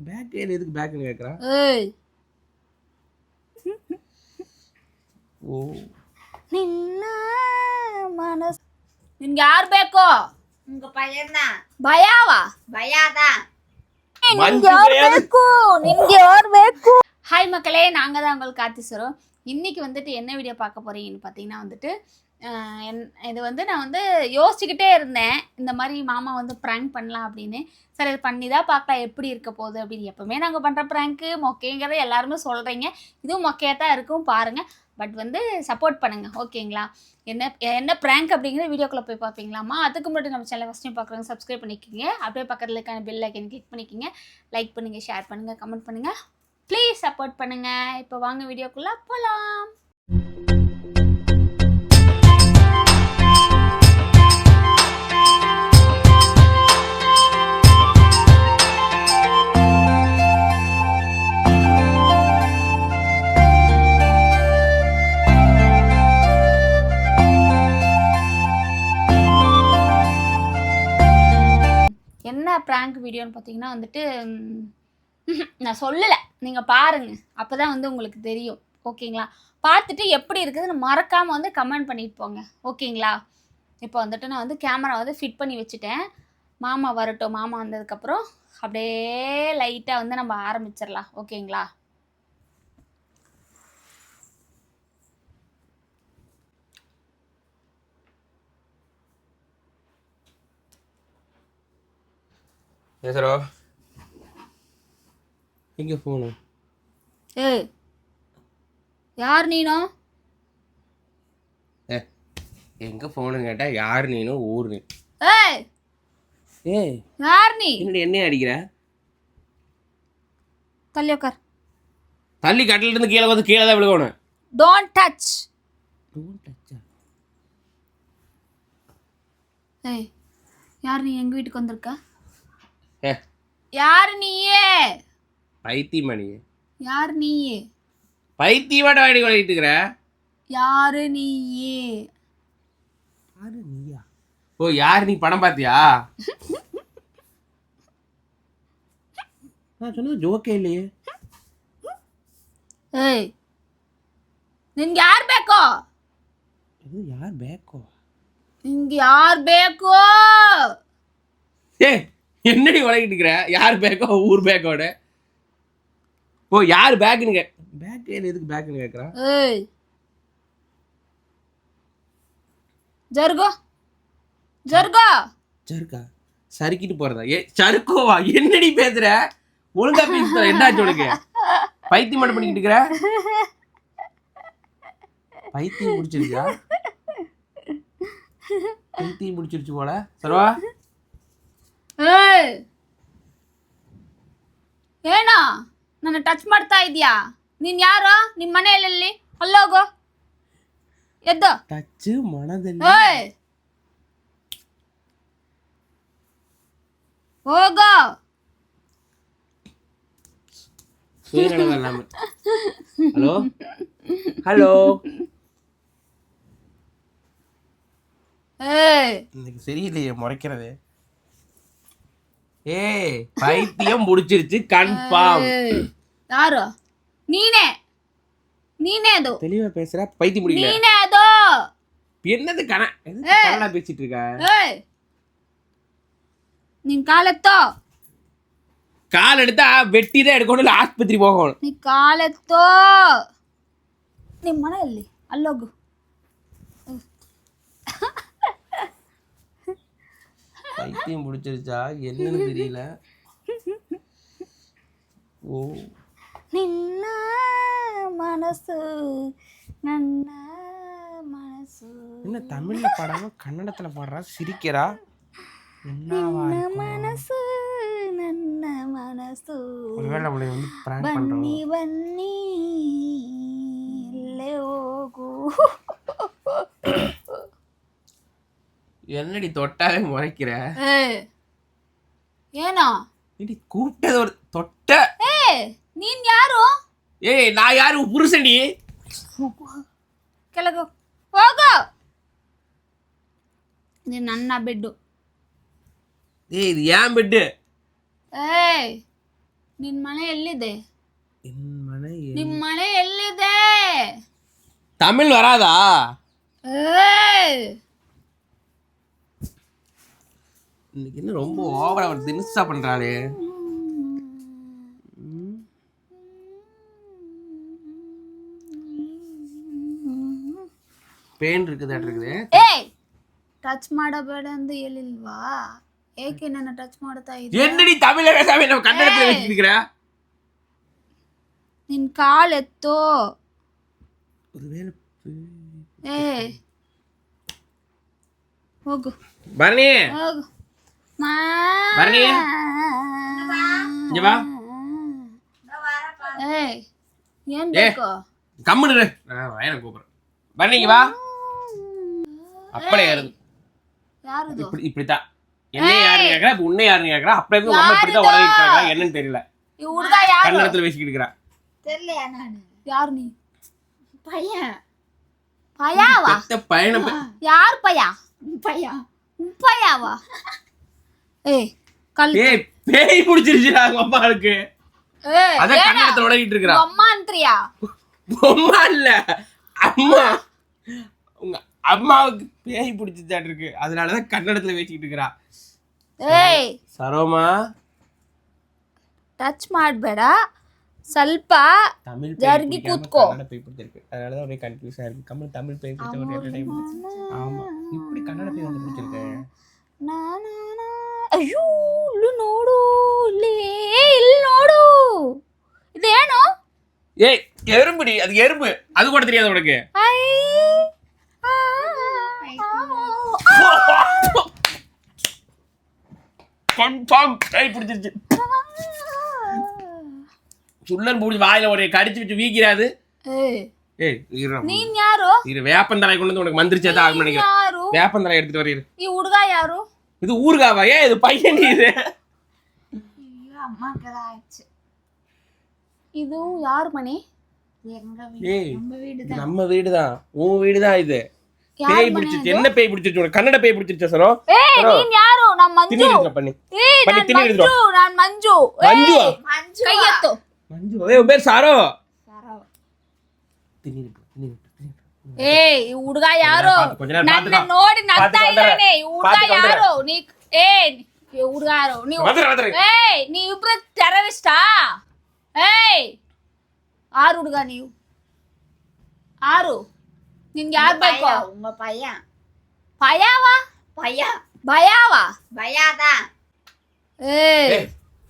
Back கையில் எதுக்கு பேக்குன்னு கேட்குறான் ಏಯ್ ஓ ನಿನ್ನ ಮನಸ್ ನಿನ್ಗೆ ಯಾರು ಬೇಕು உங்க பையன்தான் ಭಯವಾ பயாதான் மஞ்சு ಯಾರು கிடையாது. ಬೇಕು ನಿನ್ಗೆ ಯಾರು ಬೇಕು ஹாய் மக்களே நாங்கள் தான் உங்களுக்கு காத்திசுறோம் இன்னைக்கு வந்துட்டு என்ன வீடியோ பார்க்க போறீங்கன்னு பார்த்தீங்கன்னா வந்துட்டு ஆஹ், என் இது வந்து நான் வந்து யோசிச்சுக்கிட்டே இருந்தேன். இந்த மாதிரி மாமா வந்து ப்ராங்க் பண்ணலாம் அப்படின்னு. சரி இது பண்ணி தான் பார்க்கலாம் எப்படி இருக்க போகுது அப்படின்னு. எப்போவுமே நாங்கள் பண்ணுற ப்ராங்க்கு மொக்கைங்கிறத எல்லாருமே சொல்கிறீங்க இதுவும் மொக்கையாக தான் இருக்கும் பாருங்கள் பட் வந்து சப்போர்ட் பண்ணுங்கள் ஓகேங்களா? என்ன என்ன ப்ராங்க் அப்படிங்கிற வீடியோக்குள்ளே போய் பார்ப்பீங்களாமா அதுக்கு முன்னாடி நம்ம சேனல் ஃபஸ்ட் டைம் பார்க்குறவங்க சப்ஸ்கிரைப் பண்ணிக்கிங்க. அப்படியே பக்கத்தில் இருக்கான பெல் ஐக்கன் கிளிக் பண்ணிக்கோங்க. லைக் பண்ணுங்கள் ஷேர் பண்ணுங்கள் கமெண்ட் பண்ணுங்கள் ப்ளீஸ் சப்போர்ட் பண்ணுங்கள் இப்போ வாங்க வீடியோக்குள்ளே போகலாம் என்ன ப்ராங்க் வீடியோன்னு பார்த்தீங்கன்னா வந்துட்டு நான் சொல்லலை. நீங்கள் பாருங்கள் அப்போ தான் வந்து உங்களுக்கு தெரியும். ஓகேங்களா? பார்த்துட்டு எப்படி இருக்குதுன்னு மறக்காமல் வந்து கமெண்ட் பண்ணிட்டு போங்க. ஓகேங்களா? இப்போ வந்துட்டு நான் வந்து கேமரா வந்து ஃபிட் பண்ணி வச்சுட்டேன். மாமா வரட்டும். மாமா வந்ததுக்கப்புறம் அப்படியே லைட்டாக வந்து நம்ம ஆரம்பிச்சிடலாம். ஓகேங்களா? பேசுகிறோ எங்கே ஃபோனு ஏய் யார் நீனோ? ஏ எங்கே ஃபோனு கேட்டால் யார் நீனும் ஊர் நீ. ஏய் ஏய் யார் நீ? என்னடி என்னைய அடிக்கிற? தள்ளி உட்கார் தள்ளி கட்டில இருந்து கீழே வந்து கீழே தான் விழுகணும். டோன்ட் டச் ஏய் யார் நீ? எங்கள் வீட்டுக்கு வந்திருக்க? யார் நீயே பைத்தியமணி யார் நீயே பைத்தியமாட்ட வாடி கொள்ளிட்டு இருக்கிற யாரு நீயே யாரு நீயா ஓ யார் நீ படம் பார்த்தியா நான் சொன்னது ஜோக்கே இல்லையே ಏಯ್ ನಿನ್ಗೆ ಯಾರು ಬೇಕೋ இது யார் பேக்கோ ನಿನ್ಗೆ ಯಾರು ಬೇಕೋ ஏ என்னடி உலகிட்டு இருக்கிற? யார் பேக்கோ ஊர் பேக்கோட ஓ யார் பேக்குன்னு கே பேக் எதுக்கு பேக்குன்னு கேட்குறான் ஏய். ஜர்கோ. ஜர்கோ. சருக்கா சறுக்கிட்டு போகிறதா ஏ சருக்கோவா என்னடி பேசுற? ஒழுங்கா பேசுற என்னாச்சு உனக்கு? பைத்தியம் மட்டும் பண்ணிக்கிட்டு இருக்கிற? பைத்தியம் முடிச்சிருச்சா பைத்தியம் முடிச்சிருச்சு போல. சர்வா ಏಯ್ ಏನೋ ನನ್ನ ಟಚ್ ಮಾಡ್ತಾ ಇದೀಯಾ ನೀನ್ ಯಾರು ನಿಮ್ಮ ಮನೆಯಲ್ಲಿ ಅಲ್ಲೋಗು ಎದ್ದು டச்சு மனதில் ಏಯ್ ಹೋಗೋ சுயநலம் இல்லாம ஹலோ ஹலோ ಏಯ್ இன்னைக்கு சரியில்லையே முறைக்கிறது ஏய் பைத்தியம் முடிச்சிருச்சு கன்ஃபார்ம் யாரோ? நீனே. நீனே ஏதோ தெளிவா பேசுற பைத்தியம் முடியல நீனே ஏதோ என்னது கன கனடா பேசிட்டு இருக்க? ஏய். நீ காலத்தோ. கால் எடுத்தா வெட்டி தான் எடுக்கணும் ஆஸ்பத்திரி போகணும். நீ காலத்தோ. நீ மன இல்லை அல்லோகு பைத்தியம் பிடிச்சிருச்சா என்னன்னு தெரியல ஓ ನಿನ್ನ ಮನಸ್ಸು ನನ್ನ ಮನಸ್ಸು என்ன தமிழ்ல பாடாம கன்னடத்துல பாடுறா சிரிக்கிறா என்னவா ನನ್ನ இருக்கும்? ಮನಸ್ಸು ನನ್ನ ಮನಸ್ಸು ஒருவேளை அவளை வந்து பிராங்க் பண்றோம் ಬನ್ನಿ ಬನ್ನಿ ಇಲ್ಲೇ ಹೋಗು என்னடி தொட்டாவே முறைக்கிற ಏಯ್ ಏನೋ ஏடி கூப்பிட்டது ஒரு தொட்ட ಏ ನೀನ್ ಯಾರು ஏய் நான் யாரு உன் புருஷன்டி ಕೆಳಗೆ ಹೋಗು ಇದು ನನ್ನ ಬೆಡ್ಡು ஏய் இது ஏன் பெட்டு ಏಯ್ ನಿನ್ ಮನೆ ಎಲ್ಲಿದೆ என் மனை என்- ನಿಮ್ ಮನೆ ಎಲ್ಲಿದೆ தமிழ் வராதா ಏಯ್! இன்னைக்கு என்ன ரொம்ப ஓவரா ஒரு தினுசா பண்றாளே ಪೇನ್ இருக்குதாட்டு இருக்குது ಏಯ್ ಟಚ್ ಮಾಡಬೇಡ ಎಂದು ಹೇಳಿಲ್ವಾ ಏಕೆ ನನ್ನ ಟಚ್ ಮಾಡ್ತಾ ಇದ್ದೆ என்னடி தமிழ்ல பேசாம நம்ம கன்னடத்துல வச்சிருக்கிற ನಿನ್ ಕಾಲ್ ಎತ್ತೋ ஒருவேளை ಏ ಹೋಗು பரணி ಹೋಗು ಮಾ பரணி என்ன யாருன்னு கேக்குறா உன்னை யாருன்னு கேக்குறா அப்படியே இருந்து. உடம்பு இப்படி என்னன்னு தெரியல. இவடுதான் யாரு? கண்ணத்துல பேசிக்கிட்டு இருக்கறா. யார் நீ? பையன். பையாவா? பையா? பையா பையாவா? பையன் ಪಯಾವ ಏಯ್ ಕಲ್ ஏய் பேய் பிடிச்சிருச்சுடா உங்க அம்மாவுக்கு ಏಯ್ அத கன்னடத்துல உடகிட்டு இருக்கிறா ಅಮ್ಮ ಅಂತ್ರಿಯಾ அம்மா இல்ல அம்மா உங்க அம்மாவுக்கு பேய் பிடிச்சிச்சாட்டு இருக்கு அதனாலதான் கன்னடத்துல பேசிக்கிட்டு இருக்கிறா ಏಯ್ சரோமா ಟಚ್ ಮಾಡಬೇಡ ಸ್ವಲ್ಪ தமிழ் ஜருகி பேய் பிடிக்காம கூத்துக்கோ. கன்னட பேய் பிடிச்சிருக்கு அதனாலதான் ஒரே கன்ஃபியூஸா இருக்கு கமல் தமிழ் பேய் பிடிச்ச ஒரு entertainment. ஆமா இப்படி கன்னட பேய் வந்து பிடிச்சிருக்கு ನಾ- ನಾ- ನಾ. ಅಯ್ಯೋ ಇಲ್ಲಿ ನೋಡು ಇಲ್ಲಿ ಏಯ್, ಇಲ್ಲಿ ನೋಡು ಇದೇನು ஏய் எறும்புடி அது எறும்பு அது கூட தெரியாது உனக்கு ಐ ಆ, கன்ஃபார்ம் பேய் பிடிச்சிருச்சு சுள்ளன் பிடிச்சி வாயில ஒரு கடிச்சு வச்சு வீக்கிறாது ಏಯ್, ஏய் இரு ನೀನ್ ಯಾರು இரு வேப்பந்தலை கொண்டு வந்து உனக்கு மந்திரிச்சா தான் ஆகும் நினைக்கிறேன் ಯಾರು வேப்பந்தலை எடுத்துட்டு வரீரு ಈ ಹುಡುಗ ಯಾರು இது ஊர்காவா ஏன் இது பையன் இது? அம்மாக்கு ஏதாச்சு இதுவும் யார் மணி? நம்ம வீடுதான். உன் வீடுதான் இது. யார் பேய் பிடிச்சிருச்சு. என்ன பேய் பிடிச்சிருச்சு கன்னட பேய் பிடிச்சிருச்சா சரோ? சரோ நீ யாரு? நான் மஞ்சு. பண்ணி. ஏய் மஞ்சு. மஞ்சு. பேர் சாரோ. சாரோ. திணிடு ಏಯ್ ಈ ಹುಡುಗ ಯಾರು ಪಾತ್- ಕೊಂಚ ನೇರ ನನ್ನ ಪಾತ್ಕ. ನೋಡಿ ನಗ್ತಾ ಪಾತ್ಕ ಬಂದ್ರೆ. ಇದ್ದಾನೆ ಈ ಹುಡುಗ ಪಾತ್ಕ ಬಂದ್ರೆ. ಯಾರು ನೀ ಏ ಈ ಹುಡುಗ ಯಾರು ನೀವು வந்துரு வந்துரு ಏಯ್ ನೀವಿಬ್ರು ಟೆರರಿಸ್ಟಾ ಏಯ್ ಆರು ಹುಡುಗ ನೀವು ಆರು ನಿನ್ಗೆ ಯಾರು ಬೇಕು பையன் உங்க பையன் ಭಯವ பையன் ಭಯವ பையாதான் ಏಯ್ ಏಯ್.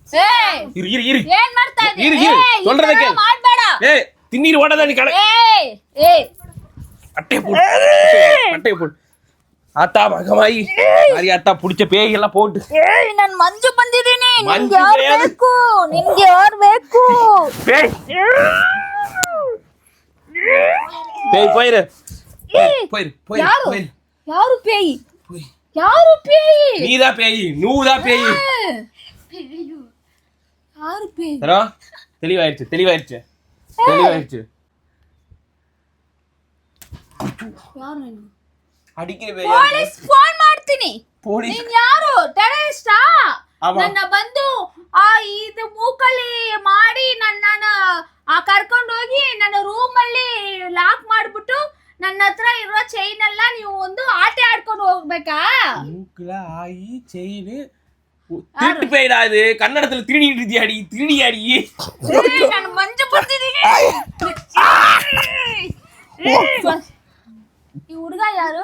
ಏಯ್ இரு இரு இரு ಏನ್ ಮಾಡ್ತಾ ಇದ್ದೀಯ? ಇರು, ಇರು. ಏಯ್, ಈ சொல்றதை ತರ ಕೇಳು. ಮಾಡ್ಬೇಡ ஏய் திண்ணீர் ஓடாத நீ கடை ಏಯ್ ಏಯ್ அட்டையை போடு அட்டையை போடு ஆத்தா மகமாயி மாரி ஆத்தா புடிச்ச பேய் எல்லாம் போட்டு ಏಯ್ ನನ್ ಮಂಜು ಬಂದಿದ್ದೀನಿ ಮಂಜು ನಿನ್ಗೆ ಯಾರು ಬೇರೆ. ಬೇಕು ನಿನ್ಗೆ ಯಾರು ಬೇಕು பேய் பேய் போயிரு ஏய், போயிரு போயிரு யாரு? போயிரு ಯಾರು ಪೇಯಿ போய் ಯಾರು ಪೇಯಿ நீதான் பேய் நூதான் பேய் ಯಾರು ಪೇಯಿ தரோ தெளிவாயிருச்சு தெளிவாயிருச்சு தெளிவாயிருச்சு ಯಾರು ನೀನು அடிக்கிற பேய் ಪೊಲೀಸ್ ಫೋನ್ ಮಾಡ್ತೀನಿ போலீஸ் ನೀನ್ ಯಾರು ಟೆರರಿಸ್ಟಾ ஆமா. ನನ್ನ ಬಂದು ಆ ಇದು ಮೂಕಲ್ಲಿ ಮಾಡಿ ನನ್ನ ಆ ಕರ್ಕೊಂಡು ಹೋಗಿ ನನ್ನ ರೂಮ್ ಅಲ್ಲಿ ಲಾಕ್ ಮಾಡ್ಬಿಟ್ಟು ನನ್ನ ಹತ್ರ ಇರೋ ಚೈನ್ ಎಲ್ಲ ನೀವು ಒಂದು ಆಟೆ ಆಡ್ಕೊಂಡು ಹೋಗ್ಬೇಕಾ மூக்குல ஆயி செயின் திருட்டு பேய்டா இது கன்னடத்துல திருடிட்டு இருந்தியாடி திருடியாடி ಏಯ್, ನಾನು ಮಂಜು ಬರ್ತಿದ್ದೀನಿ ಈ ಹುಡುಗ ಯಾರು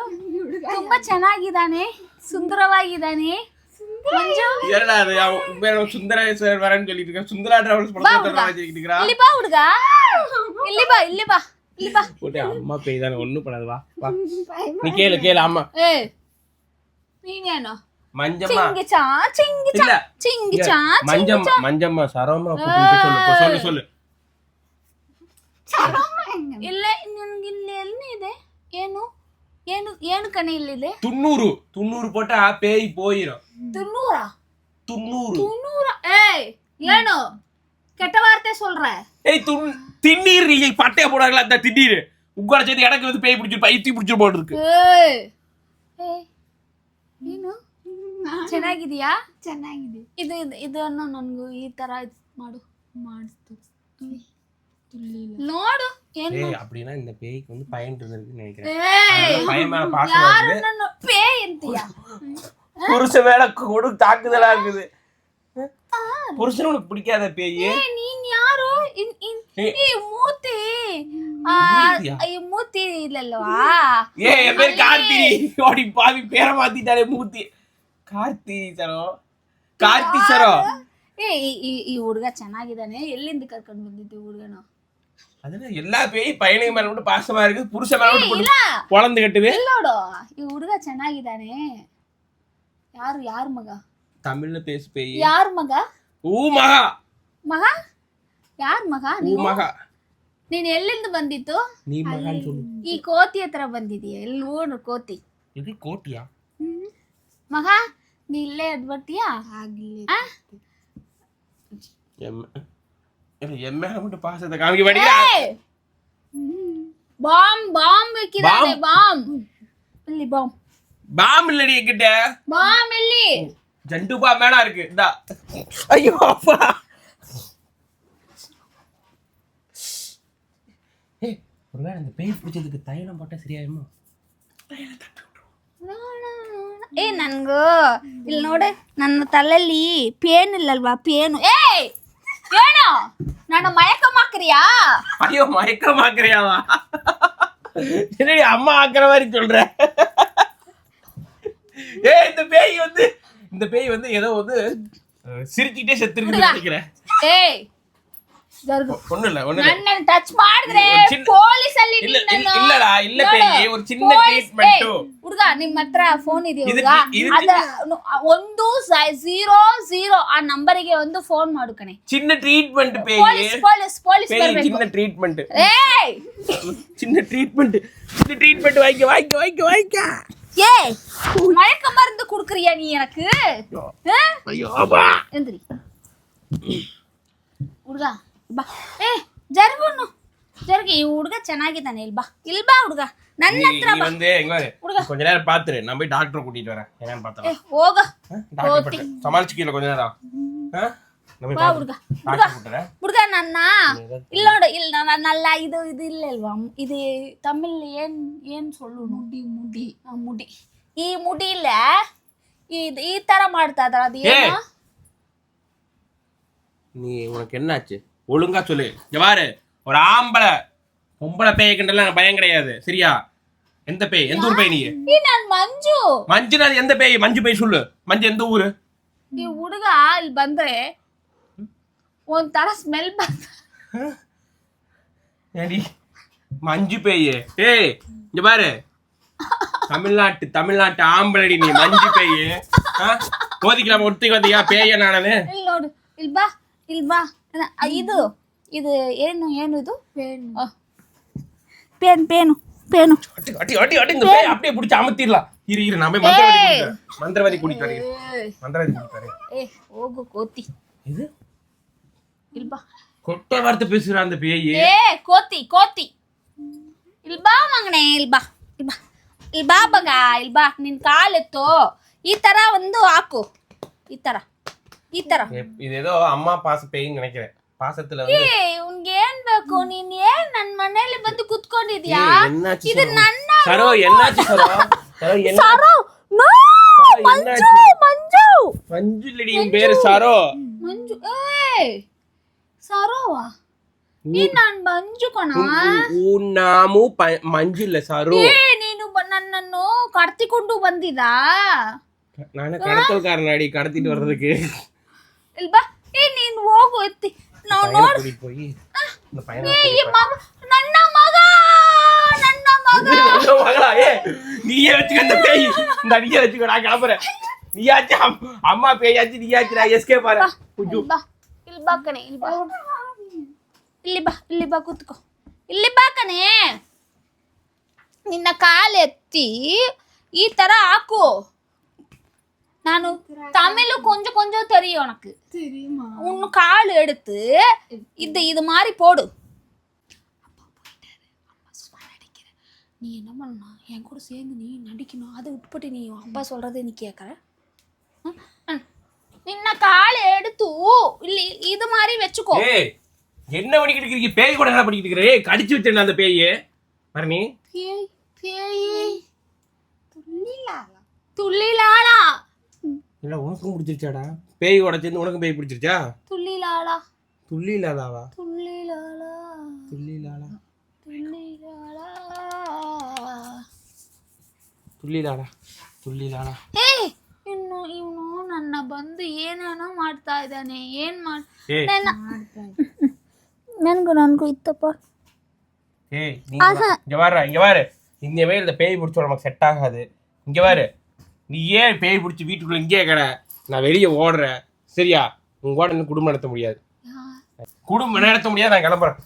ತುಂಬಾ ಚೆನ್ನಾಗಿದ್ದಾನೆ ಸುಂದರವಾಗಿದ್ದಾನೆ ಮಂಜು என்னடா அது அவன் பேர் சுந்தரேஸ்வரர் வரேன்னு சொல்லிட்டு இருக்கா சுந்தரா டிராவல்ஸ் ಬಾ படத்துல ಹುಡುಗ சொல்லிட்டு இருக்கிறா ಇಲ್ಲಿ ಬಾ ಹುಡುಗ ಇಲ್ಲಿ ಬಾ ಇಲ್ಲಿ ಬಾ ಇಲ್ಲಿ ಬಾ போட்டு அம்மா பேய் தானே ஒண்ணும் பண்ணாது வா வா நீ கேளு கேளு அம்மா ಏ ನೀನೇನು மஞ்சம்மா ಚಿಂಗಿಚಾ ಚಿಂಗಿಚಾ இல்ல ಚಿಂಗಿಚಾ மஞ்சம்மா மஞ்சம்மா சரவமா கூப்பிட்டு சொல்லு போ, சொல்லு சொல்லு ಇಲ್ಲ ನಿನ್ಗೆ ಇಲ್ಲಿ ಎಲ್ಲಿ ಇದೆ ಏನು ಏನು ಏನು ಕಣೆ ಇಲ್ಲಿದೆ துண்ணூறு துண்ணூறு போட்டா பேய் போயிரும் ತುನ್ನೂರ துண்ணூறு ತುನ್ನೂರ ಏಯ್ ಏನು ಕೆಟ್ಟ ವಾರ್ತೆ சொல்ற ஏய் துண் திண்ணீர் நீங்க பட்டைய போடாங்களா அந்த திண்ணீர் உங்களோட சேர்த்து எனக்கு வந்து பேய் பிடிச்சிரு பைத்தி பிடிச்சிரு போட்டு இருக்கு ಏಯ್ ಏಯ್ ಏನು ಚೆನ್ನಾಗಿದೀಯಾ ಚೆನ್ನಾಗಿದೆ ಇದು ಇದು ಇದನ್ನು ನನಗೂ ಈ ತರ ಇದ್ ಮಾಡು ನೋಡು ಏನ್ ஏய் அப்படின்னா இந்த பேய்க்கு வந்து பயன் இருந்திருக்குன்னு நினைக்கிறேன் ಏಯ್! அதனால பையன் மேல பாசம் ಯಾರು இருக்குது ನನ್ನ ಪೇ ಅಂತೀಯ புருஷன் மேல கொடு தாக்குதலா இருக்குது புருஷன் உனக்கு பிடிக்காத பேய் ಏ ನೀನ್ ಯಾರು ಇನ್ ಇನ್ ಏ. ಈ ಮೂತಿ ಆ, ಮೂತಿಯಾ? ಈ ಮೂತಿ ಇಲ್ಲಲ್ವಾ ஏ என் பேர் கார்த்தி ஓடி பாவி பேரை மாத்திட்டாரே மூர்த்தி கார்த்தி சரோ கார்த்தி சரோ ಏ ಈ- ಈ ಈ ಹುಡುಗ ಚೆನ್ನಾಗಿದ್ದಾನೆ ಎಲ್ಲಿಂದ ಕರ್ಕೊಂಡು ಬಂದಿದ್ದು ಹುಡುಗನು அதுல எல்லா பேயும் பையனுக்கு மேல மட்டும் பாசமா இருக்கு புருஷன் மேல மட்டும் ಇಲ್ಲ போட்டு குழந்தை கட்டுது ಇಲ್ಲ ನೋಡು ಈ ಹುಡುಗ ಚೆನ್ನಾಗಿದ್ದಾನೆ ಯಾರು ಯಾರ ಮಗ தமிழ்ல பேசு பேய் ಯಾರ ಮಗ ஊ மகா ಮಗ ಯಾರ ಮಗ ஊ ನೀವು மகா ನೀನ್ ಎಲ್ಲಿಂದ ಬಂದಿತ್ತು நீ மகான்னு சொல்லு ಈ ಕೋತಿ ಹತ್ರ ಬಂದಿದೀಯ ಎಲ್ಲಿ ನೋಡು ಕೋತಿ இது கோட்டியா ಮಗ ನೀ ಇಲ್ಲೇ ಎದ್ ಬರ್ತೀಯಾ ಆ? எம் இல்ல, என் மேல மட்டும் பாசத்தை காமிக்க மாட்டேங்கிறா ಏಯ್! ಬಾಂಬ್ ಬಾಂಬ್ ಇಕ್ಕಿದಾನೆ ಬಾಂಬ್ ಇಲ್ಲಿ ಬಾಂಬ್ பாம் இல்லடி என்கிட்ட ಬಾಂಬ್ ಇಲ್ಲಿ ஜண்டு பாம் மேல இருக்கு இந்தா ஐயோ அப்பா ஏய் ஒருவேளை இந்த பேய் பிடிச்சதுக்கு தைலம் போட்டா சரியாயிருமோ ಏ ನನ್ಗೂ ಇಲ್ಲಿ ನೋಡೆ ನನ್ನ ತಲೆಯಲ್ಲಿ ಪೇನ್ ಇಲ್ಲಲ್ವಾ ಪೇನು ಏಯ್ ஏனா? நான் மயக்கமாக்குறியா? ஐயோ மயக்கமாக்குறியாவா? என்னடி அம்மா ஆக்குற மாதிரி சொல்ற? ஏ இந்த பேய் வந்து இந்த பேய் வந்து ஏதோ வந்து சிரிச்சிட்டே செத்துருக்கு நினைக்கிறேன். ஏய் இல்லடா இல்ல ನೋಡು, பேய் ஒரு சின்ன police- ட்ரீட்மெண்ட் ಏಯ್, ಹುಡ್ಗ ನಿಮ್ ಹತ್ರ ಫೋನ್ ಇದೆಯಾ ಇದು- ಹುಡ್ಗ ಇದು- ಅದ ಒಂದು ಝೀರೋ ಝೀರೋ ಆ ನಂಬರಿಗೆ ಒಂದು ಫೋನ್ ಮಾಡು ಕಣೆ சின்ன ட்ரீட்மெண்ட் பேய் ಪೊಲೀಸ್ ಪೊಲೀಸ್ ಪೊಲೀಸ್ பேய் ಬರ್ಬೇಕು சின்ன ட்ரீட்மெண்ட் ಏಯ್ சின்ன ட்ரீட்மெண்ட் சின்ன ட்ரீட்மெண்ட் வாங்கிக்க வாங்கிக்க வாங்கிக்க வாங்கிக்க ஏய் மயக்க மருந்து குடுக்குறியா நீ எனக்கு ஆ? ஐயோ அப்பா எந்திரி ಹುಡ್ಗ ಬಾ ಏ ಜರುಗುನು ಜರುಗಿ ಈ ಹುಡ್ಗ ಚೆನ್ನಾಗಿದ್ದಾನೆ ಇಲ್ ಬಾ ಇಲ್ ಬಾ ಹುಡ್ಗ ನನ್ನ நீ ಹತ್ರ நீ ಬಾ வந்து எங்க பாரு ಹುಡ್ಗ கொஞ்ச நேரம் பாத்துரு நான் போய் டாக்டர் கூட்டிட்டு வரேன் என்னன்னு ಏ பார்த்தலாம் ಹೋಗ டாக்டர் பட்டு சமாளிச்சுக்கல கொஞ்ச நேரம் ஆ? நான் போய் ಬಾ பாத்து- ಹುಡ್ಗ டாக்டர் கூட்டுறேன் ಹುಡ್ಗ ನನ್ನ ಇಲ್ಲ ನೋಡು ಇಲ್ಲ ನಾನು ನಲ್ಲ ಇದು ಇದು ಇಲ್ಲ ಅಲ್ವಾ ಇದು ತಮಿಳ್ ಏನ್ ಏನ್ ಸೊಲ್ಲು ಮುಡಿ ಮುಡಿ ಮುಡಿ ಈ ಮುಡಿ ಇಲ್ಲ ಇದು ಈ ತರ ಮಾಡ್ತಾ ಇದಾರ ಅದು ಏನು நீ உனக்கு என்னாச்சு ஒழுங்கா சொல்லு இங்க பாரு ஒரு ஆம்பளை பொம்பளை பேய் கண்டெல்லாம் எனக்கு பயம் கிடையாது சரியா எந்த பேய் எந்த ஊர் பேய் நீ ಈ ನನ್ ಮಂಜು மஞ்சுனா அது எந்த பேய் மஞ்சு பேய் சொல்லு மஞ்சு எந்த ஊரு ಈ ಹುಡುಗ ಇಲ್ಲಿ ಬಂದ್ರೆ ಒಂಥರ ಸ್ಮೆಲ್ ಬಂದ ஏடி மஞ்சு பேய் ஏய் இங்க பாரு தமிழ்நாட்டு தமிழ்நாட்டு ஆம்பளடி நீ மஞ்சு பேய் கோதிக்கலாம் ஒருத்தி கோதியா பேய நானு ಇಲ್ಲಿ ನೋಡು ಇಲ್ಲಿ ಬಾ ಇಲ್ಲಿ ಬಾ ನ- ಅ, ಇದು ಇದು ಏನು ಏನು ಇದು ಪೇನು ಪೇನ್ ಪೇನು ಪೇನು அட்டி அட்டி அட்டி அட்டி இந்த பேய் அப்படியே பிடிச்சி அமுத்திடலாம் இரு இரு நான் போய் மந்திரவாதி கூட்டிட்டு வரேன். மந்திரவாதி கூட்டிட்டு வரேன் மந்திரவாதி கூட்டிட்டு வரேன் ಏ ಹೋಗು ಕೋತಿ இது ಇಲ್ಲಿ ಬಾ கொட்டை வார்த்தை பேசுற அந்த பேய் ಏ ಕೋತಿ ಕೋತಿ ಇಲ್ಲಿ ಬಾ ಮಗನೇ ಇಲ್ಲಿ ಬಾ ಇಲ್ಲಿ ಬಾ ಇಲ್ಲಿ ಬಾ ಬಗ ಇಲ್ಲಿ ಬಾ ನಿನ್ ಕಾಲೆತ್ತು ಈ ತರ ಒಂದು ಹಾಕು ಈ ತರ ಈ ತರ எப்- இது ஏதோ அம்மா பாச பேய்ன்னு நினைக்கிறேன் பாசத்துல வந்து ಏ ಇವ್ನ್ಗೆ ಏನ್ ಬೇಕು ನೀನ್ ಏನ್ ನನ್ ಮನೇಲಿ ಬಂದು ಕುತ್ಕೊಂಡಿದ್ಯಾ ஏய், என்னாச்சு ಇದು சரோ? ನನ್ನ சரோ என்னாச்சு சரோ சரோ என்ன ಸರೋ ನೋ சரோ, ಮಂಜು என்னாச்சு ಮಂಜು மஞ்சு இல்லடி உன் பேரு சரோ ಮಂಜು ಏ ಸರೋವಾ ಈ ನಾನ್ ಮಂಜು ಕಣ உன் நாமு ப- மஞ்சு இல்ல சரோ ಏ ನೀನು ಬ- ನನ್ನನ್ನು ಕಡ್ತಿಕೊಂಡು ಬಂದಿದಾ நானே கடத்தல்காரனாடி கடத்திட்டு வர்றதுக்கு ಇಲ್ ಬಾ ಏ ನೀನ್ ಹೋಗು ಎತ್ತಿ ನಾವ್ பையனை ನೋಡ್ கூட்டிட்டு போய் இந்த பையனை ಏ ಈ ಮಗ ನನ್ನ ಮಗ ನನ್ನ ಮಗ ஐயோ, மகளா ஏ நீயே வச்சுக்க இந்த பேய் இந்த நீயே வச்சுக்க நான் கிளம்புறேன் நீயாச்சும் அம்- அம்மா பேயாச்சு நீயாச்சு நான் எஸ்கே பாரு ಇಲ್ಲಿ ಬಾ ಇಲ್ಲಿ ಬಾ ಕಣೆ ಇಲ್ಲಿ ಬಾ ಇಲ್ಲಿ ಬಾ ಇಲ್ಲಿ ಬಾ ಕೂತ್ಕೋ ಇಲ್ಲಿ ಬಾ ಕಣೆ ನಿನ್ನ ಕಾಲೆತ್ತಿ ಈ ತರ ಹಾಕು ನಾನು தமிழ் கொஞ்சம் கொஞ்சம் தெரியும் உனக்கு. உன் கால் எடுத்து இது இது மாதிரி போடு. நீ என்ன பண்ணணும்? என் கூட சேர்ந்து நீ நடிக்கணும். அதை விட்டுப்பட்டு நீ அப்பா சொல்றதை நீ கேட்குற? நின்ன கால் எடுத்து இல்ல இது மாதிரி வச்சுக்கோ. என்ன பண்ணிக்கிட்டு இருக்கீங்க பேய் கூட என்ன பண்ணிக்கிட்டு இருக்கிற? கடிச்சு விட்டேன் அந்த பேய். பரணி பேய் பேய். துள்ளிலாலா துள்ளிலாளா? இல்ல உனக்கும் பிடிச்சிருச்சாடா பேய் கூட சேர்ந்து உனக்கும் பேய் பிடிச்சிருச்சா துள்ளிலாளா துள்ளி இல்லாதாவா துள்ளிலாளா துள்ளி இல்லாடா துள்ளிலாளா ತುಳ್ಳಿ ಲಾಡ ತುಳ್ಳಿ ಲಾಡ ಏ ಇನ್ನು ಇವನು ನನ್ನ ಬಂದು ಏನೇನೋ ಮಾಡ್ತಾ ಇದ್ದಾನೆ ಏನ್ ಮಾಡ್ ಏ ನನ್ನ ನನ್ಗೂ ನನ್ಗೂ ಇತ್ತಪ್ಪ ஏய் நீ இங்க வாரு இங்க வாரு இனிமே இந்த பேய் பிடிச்ச நமக்கு செட் ஆகாது இங்க வாரு நீ ஏன் பேய் பிடிச்சி வீட்டுக்குள்ள இங்கே கடை? நான் வெளியே ஓடுறேன். சரியா? உங்க கூட இன்னும் குடும்பம் நடத்த முடியாது. குடும்பம் நடத்த முடியாது? நான் கிளம்புறேன்.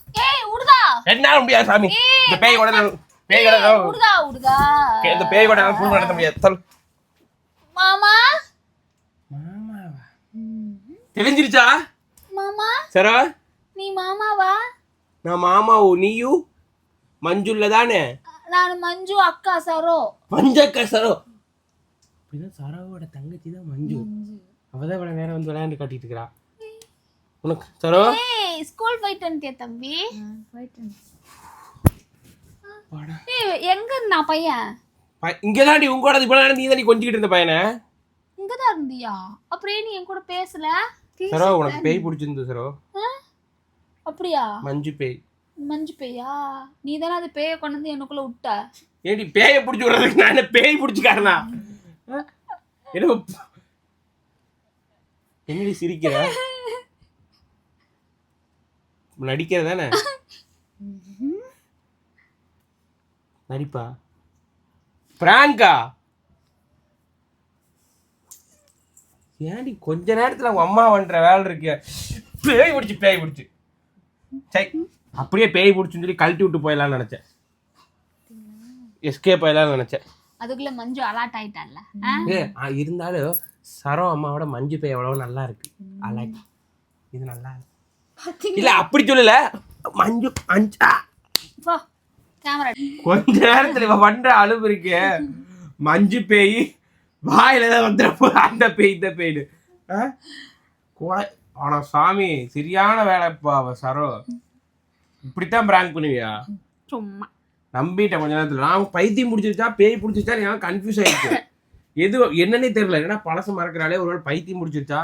என்னால முடியாது சாமி. இந்த பேய் கூட பேய் கூட இந்த பேய் கூட குடும்பம் நடத்த முடியாது. சொல் மாமா? மாமாவா? தெரிஞ்சிருச்சா? மாமா? சரா? நீ மாமாவா? நான் மாமாவு நீயும் மஞ்சுள்ள தானே நான் மஞ்சு அக்கா சரோ. மஞ்சக்கா சரோ. இப்படிதான் சரோவோட தங்கச்சி தான் மஞ்சு. அவதான் இவ்வளவு நேரம் வந்து விளையாண்டு காட்டிட்டு இருக்கிறா உனக்கு சரோ ஏய் ஸ்கூல் போயிட்டு வந்துட்டியா தம்பி? எங்க இருந்தா பையன்? ப- இங்கதாண்டி உங்க கூட இவ்வளவு நேரம் நீ தான் கொஞ்சிக்கிட்டு இருந்த பையனை. இங்கதான் இருந்தியா? அப்படியே நீ என் கூட பேசல? சரோ உனக்கு பேய் பிடிச்சிருந்து சரோ ஆ? அப்படியா? மஞ்சு பேய். மஞ்சு பேயா? நீ தானே அது பேய கொண்டு வந்து எனக்குள்ள விட்ட. ஏடி பேயை பிடிச்சி விடுறதுக்கு நான் என்ன பேய் பிடிச்சிக்காரனா? என்ன என்னடி சிரிக்கிற? நடிக்கிற தானே நடிப்பா. பிராங்கா. ஏன்டி கொஞ்ச நேரத்துல உங்க அம்மா பண்ற வேலை இருக்கு. பேய் பிடிச்சி பேய் பிடிச்சி. சரி அப்படியே பேய் பிடிச்சுன்னு சொல்லி கழட்டி விட்டு போயிடலாம்னு நினைச்சேன். எஸ்கேப் ஆயிடலாம்னு நினைச்சேன். அதுக்குள்ள மஞ்சு அலாட் ஆயிட்டான்ல. இருந்தாலும் சரோ அம்மாவோட மஞ்சு பேய் எவ்வளவு நல்லா இருக்கு. it. இது நல்லா இருக்கு. இல்ல அப்படி சொல்லல. மஞ்சு மஞ்சா போ கேமரா கொஞ்ச நேரத்துல இவ பண்ற அழுவு இருக்கு. மஞ்சு பேய் வாயில தான் வந்துடுறப்போ அந்த பேய் இந்த பேய்னு ஆனா சாமி சரியான வேலைப்பா அவ சரோ இப்படித்தான் பிராங்க் பண்ணுவியா? சும்மா. நம்பிட்டேன் கொஞ்ச நேரத்தில். நான் பைத்தியம் பிடிச்சிருச்சா பேய் பிடிச்சிருச்சா எனக்கு கன்ஃபியூஸ் ஆயிடுச்சு எது என்னன்னே தெரியல. ஏன்னா பழசு மறக்கிறாலே ஒரு பைத்தியம் பிடிச்சிருச்சா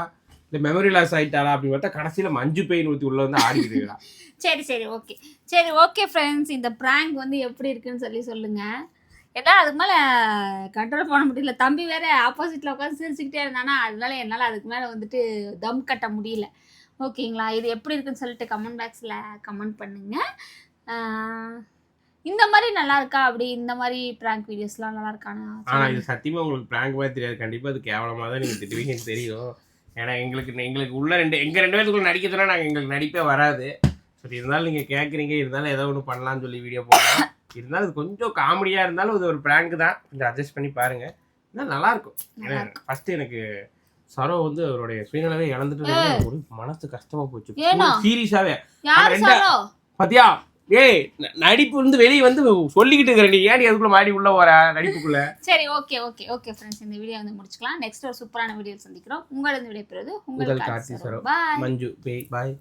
இந்த மெமரி லாஸ் ஆயிட்டாளா அப்படின்னு பார்த்தா கடைசியில் மஞ்சு பெயின் ஊற்றி உள்ள வந்து ஆடிக்கிறீங்களா சரி சரி ஓகே சரி ஓகே ஃப்ரெண்ட்ஸ் இந்த ப்ராங்க் வந்து எப்படி இருக்குன்னு சொல்லி சொல்லுங்க. ஏன்னா அதுக்கு மேலே கண்ட்ரோல் பண்ண முடியல. தம்பி வேற ஆப்போசிட்டில் உட்காந்து சிரிச்சுக்கிட்டே இருந்தானா அதனால என்னால் அதுக்கு மேலே வந்துட்டு தம் கட்ட முடியல. ஓகேங்களா இது எப்படி இருக்குன்னு சொல்லிட்டு கமெண்ட் பாக்ஸில் கமெண்ட் பண்ணுங்கள் இந்த மாதிரி நல்லா இருக்கா? அப்படி இந்த மாதிரி ப்ராங்க் வீடியோஸ்லாம் நல்லா இருக்கானா? ஆனா இது சத்தியமா உங்களுக்கு பிராங்க் மாதிரி தெரியாது. கண்டிப்பா அது கேவலமா தான் நீங்க திட்டுவீங்கன்னு தெரியும். ஏன்னா எங்களுக்கு எங்களுக்கு உள்ள ரெண்டு எங்க ரெண்டு பேருக்குள்ள நடிக்க சொன்னா நாங்க எங்களுக்கு நடிப்பே வராது. சரி இருந்தாலும் நீங்க கேக்குறீங்க இருந்தாலும் ஏதோ ஒன்று பண்ணலாம்னு சொல்லி வீடியோ போடலாம். இருந்தாலும் இது கொஞ்சம் காமெடியா இருந்தாலும் இது ஒரு பிராங்க் தான். கொஞ்சம் அட்ஜஸ்ட் பண்ணி பாருங்க. இன்னும் நல்லா இருக்கும். நல்லா ஃபர்ஸ்ட் எனக்கு சரோ வந்து அவருடைய சுயநலவே இழந்துட்டு ஒரு மனசு கஷ்டமா போச்சு. ஏன்னா? சீரியஸாவே பாத்தியா? ஏய் நடிப்பு வந்து வெளியே வந்து சொல்லிக்கிட்டு இருக்கிற நீ ஏன் அதுக்குள்ள மாடி உள்ள வர நடிப்புக்குள்ள? சரி ஓகே ஓகே ஓகே ஃப்ரெண்ட்ஸ் இந்த வீடியோ வந்து முடிச்சுக்கலாம். நெக்ஸ்ட் ஒரு சூப்பரான வீடியோ சந்திக்கிறோம். உங்களது விடைபெறுவது உங்கள் கார்த்தி மஞ்சு பாய்